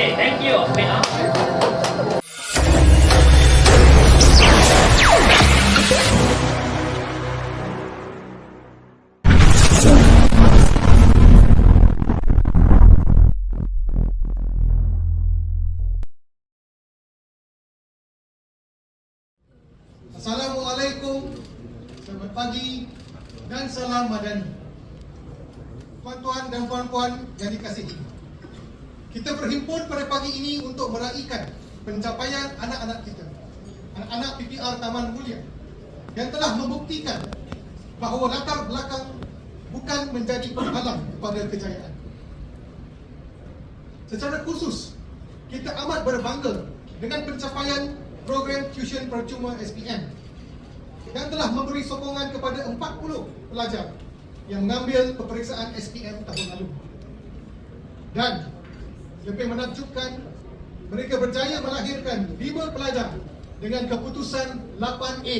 kasih. Thank you. Assalamualaikum Selamat pagi Dan salam madani Tuan-tuan dan puan-puan yang dikasihi Kita berhimpun pada pagi ini untuk meraihkan Pencapaian anak-anak kita Anak-anak PPR Taman Mulia Yang telah membuktikan Bahawa latar belakang Bukan menjadi penghalang kepada kejayaan Secara khusus Kita amat berbangga Dengan pencapaian program tuition percuma SPM yang telah memberi sokongan kepada 40 pelajar yang mengambil peperiksaan SPM tahun lalu. Dan lebih menakjubkan, mereka berjaya melahirkan 5 pelajar dengan keputusan 8A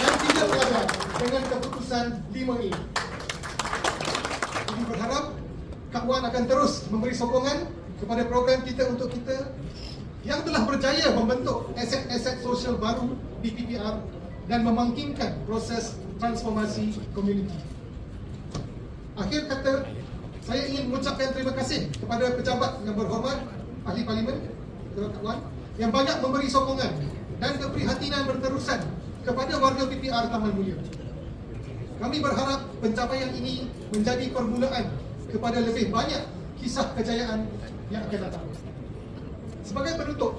dan 3 pelajar dengan keputusan 5A. Kami berharap Kak Wan akan terus memberi sokongan kepada program kita untuk kita yang telah berjaya membentuk aset-aset sosial baru di PPR dan memangkinkan proses transformasi komuniti. Akhir kata, mengucapkan terima kasih kepada pejabat yang berhormat, Ahli Parlimen, Wan, yang banyak memberi sokongan dan keprihatinan berterusan kepada warga PPR Taman Mulia. Kami berharap pencapaian ini menjadi permulaan kepada lebih banyak kisah kejayaan yang akan datang. Sebagai penutup,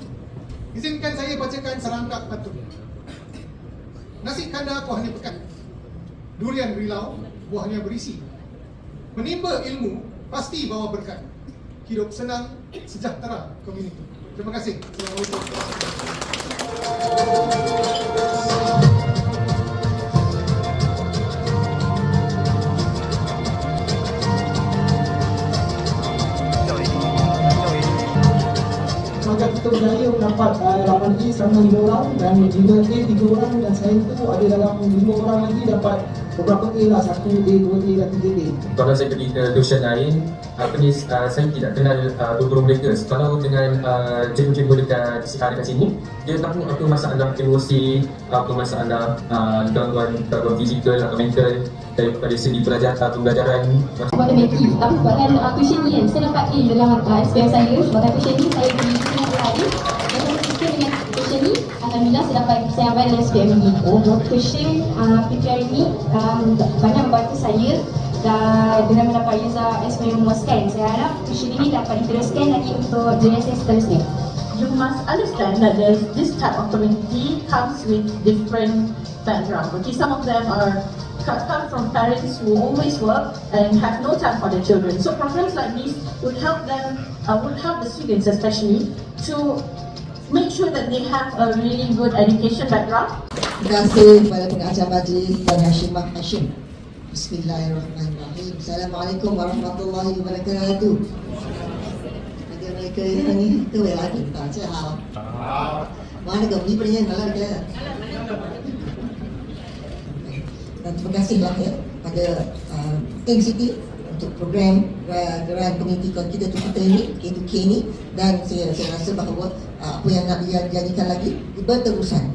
izinkan saya bacakan serangkap patut. Nasi kandar kuahnya pekat. Durian rilau, buahnya berisi. Menimba ilmu, pasti bawa berkat. Hidup senang, sejahtera komuniti. Terima kasih. Maka kita berjaya mendapat uh, 8 A sama 5 orang dan 5 A 3 orang dan selain itu ada dalam 5 orang lagi dapat beberapa A lah 1 A, 2 A dan 3 A kalau saya pergi ke tuition lain apa ni uh, saya tidak kenal uh, guru mereka. Kalau dengan uh, cikgu-cikgu dekat uh, dekat sini dia tahu apa masalah emosi apa masalah uh, gangguan gangguan fizikal atau mental daripada segi pelajaran atau pembelajaran. Kepada Maggie tapi sebabkan uh, tuition ni kan saya dapat A dalam uh, SPM saya. Sebabkan tuition ni saya pergi sini hari dan saya suka dengan tuition ni Alhamdulillah saya dapat saya abang dalam SPM ni oh, tuition uh, PPR ni um, banyak membantu saya. Dan dengan mendapat user SPM memuaskan. Saya harap tuition ini dapat diteruskan lagi untuk generasi seterusnya. You must understand that there's this type of community comes with different background. Okay, some of them are come from parents who always work and have no time for their children. So programs like this would help them, uh, would help the students especially to sure that they have a really good education background. Terima kasih kepada pengacara majlis dan Hashimah Hashim. Bismillahirrahmanirrahim. Assalamualaikum warahmatullahi wabarakatuh. Ada mereka yang ni tu yang lagi tak cakap. Mana kau ni dia. Dan terima kasihlah ya pada uh, Think City untuk program uh, geran komuniti kita tu kita ini K2K ni dan saya, saya rasa bahawa uh, apa yang nak dia jadikan lagi berterusan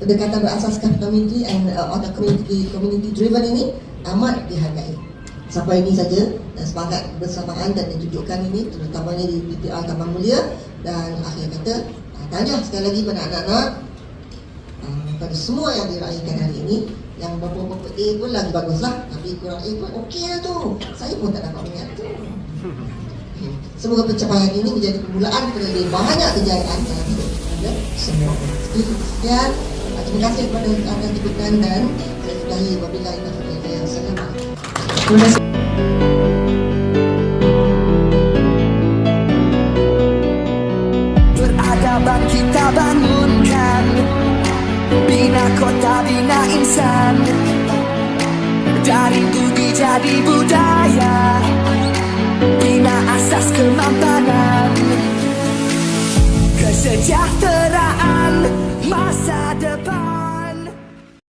pendekatan berasaskan community and uh, the community community driven ini amat dihargai. Sampai ini saja dan semangat bersamaan dan ditunjukkan ini terutamanya di PPR Taman Mulia dan akhir kata uh, tanya sekali lagi pada anak-anak uh, pada semua yang diraihkan hari ini yang beberapa A pun lagi baguslah tapi kurang A pun okey lah tu saya pun tak dapat minat tu Semoga pencapaian ini menjadi permulaan kepada lebih banyak kejayaan dalam hidup anda semua. Sekian, terima kasih kepada anda jemputan dan saya sudahi wabillahi taufiq hidayah. Terima kasih. Dari budi jadi budaya. Bina asas kemampanan. Kesejahteraan masa depan